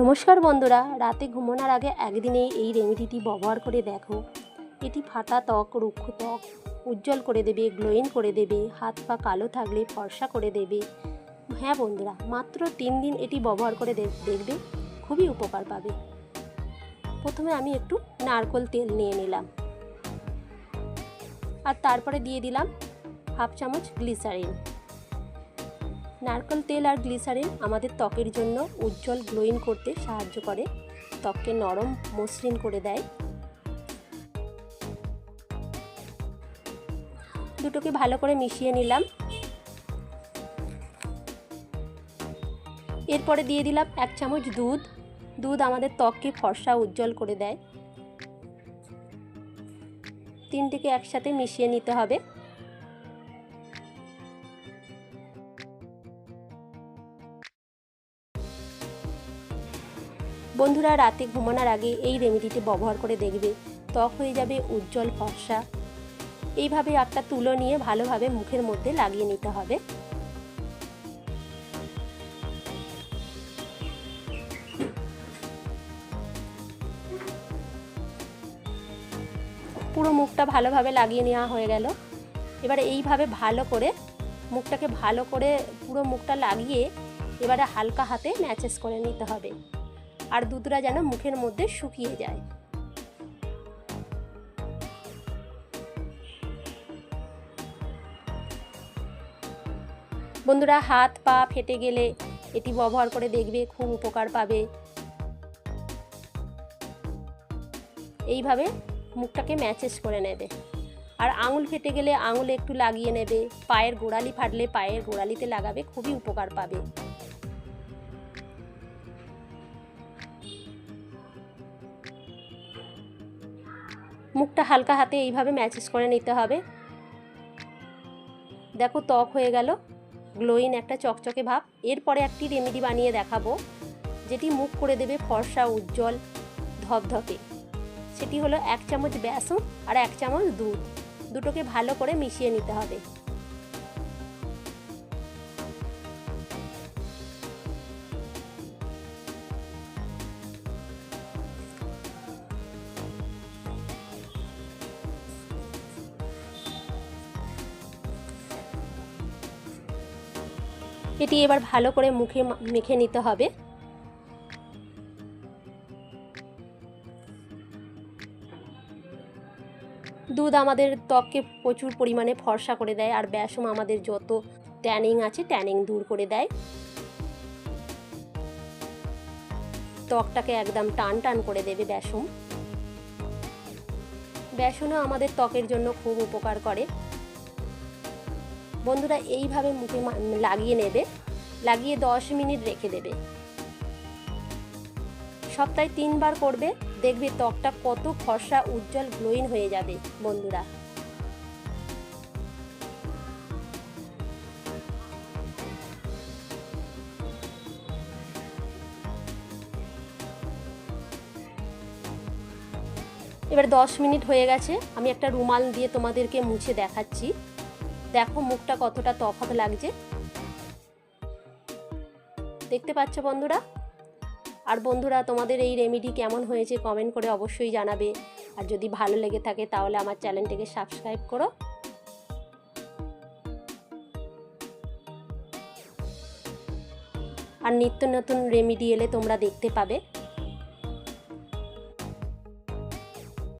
নমস্কার বন্ধুরা, রাতে ঘুমানোর আগে একদিনে এই রেমেডিটি ব্যবহার করে দেখো। এটি ফাটা ত্বক, রুক্ষ ত্বক উজ্জ্বল করে দেবে গ্লোয়িং করে দেবে, হাত পা কালো থাকলে ফর্সা করে দেবে। হ্যাঁ বন্ধুরা, মাত্র তিন দিন এটি ব্যবহার করে দেখবে, খুবই উপকার পাবে। প্রথমে আমি একটু নারকোল তেল নিয়ে নিলাম। আর তারপরে দিয়ে দিলাম হাফ চামচ গ্লিসারিন নারকেল তেল আর গ্লিসারিন আমাদের ত্বকের জন্য উজ্জ্বল গ্লোয়িং করতে সাহায্য করে। ত্বককে নরম, মসৃণ করে দেয়। দুটোকে ভালো করে মিশিয়ে নিলাম। এরপরে দিয়ে দিলাম এক চামচ দুধ। দুধ আমাদের ত্বককে ফর্সা, উজ্জ্বল করে দেয়। তিনটিকে একসাথে মিশিয়ে নিতে হবে। বন্ধুরা রাতে ঘুমানোর আগে এই রেমেডিটি ব্যবহার করে দেখবে। ত্বক হয়ে যাবে, উজ্জ্বল ফর্সা। এইভাবে একটা তুলো নিয়ে ভালোভাবে মুখের মধ্যে লাগিয়ে নিতে হবে। পুরো মুখটা ভালোভাবে লাগিয়ে নেওয়া হয়ে গেল। এবারে এইভাবে ভালো করে মুখটাকে ভালো করে পুরো মুখটা লাগিয়ে এবারে হালকা হাতে ম্যাচেস করে নিতে হবে। আর দুধটা যেন মুখের মধ্যে শুকিয়ে যায়। বন্ধুরা, হাত পা ফেটে গেলে এটি ব্যবহার করে দেখবে খুব উপকার পাবে। এইভাবে মুখটাকে ম্যাচেস করে নেবে। আর আঙুল ফেটে গেলে আঙুলে একটু লাগিয়ে নেবে। পায়ের গোড়ালি ফাটলে পায়ের গোড়ালিতে লাগাবে, খুবই উপকার পাবে। মুখটা হালকা হাতে এইভাবে ম্যাচেস করে নিতে হবে। দেখো ত্বক হয়ে গেল গ্লোইন একটা চকচকে ভাব। এরপরে একটি রেমেডি বানিয়ে দেখাবো, যেটি মুখ করে দেবে ফর্সা, উজ্জ্বল, ধপধপে। সেটি হলো এক চামচ বেসন আর এক চামচ দুধ। দুটোকে ভালো করে মিশিয়ে নিতে হবে। এটি এবার ভালো করে মুখে মেখে নিতে হবে। দুধ আমাদের ত্বককে প্রচুর পরিমাণে ফর্সা করে দেয় আর বেসম আমাদের যত ট্যানিং আছে ট্যানিং দূর করে দেয়। ত্বকটাকে একদম টান টান করে দেবে বেসম বেসনও আমাদের ত্বকের জন্য খুব উপকার করে। বন্ধুরা এইভাবে মুখে লাগিয়ে নেবে, লাগিয়ে দশ মিনিট রেখে দেবে। সপ্তাহে তিনবার করবে, দেখবে ত্বকটা কত ফর্সা, উজ্জ্বল, গ্লোয়িং হয়ে যাবে, বন্ধুরা। এবার দশ মিনিট হয়ে গেছে, আমি একটা রুমাল দিয়ে তোমাদেরকে মুছে দেখাচ্ছি। দেখো মুখটা কতটা তফাত লাগছে। দেখতে পাচ্ছ বন্ধুরা? আর বন্ধুরা, তোমাদের এই রেমেডি কেমন হয়েছে কমেন্ট করে অবশ্যই জানাবে। আর যদি ভালো লেগে থাকে, তাহলে আমার চ্যানেলটিকে সাবস্ক্রাইব করো। আর নিত্য নতুন রেমেডি এলে তোমরা দেখতে পাবে।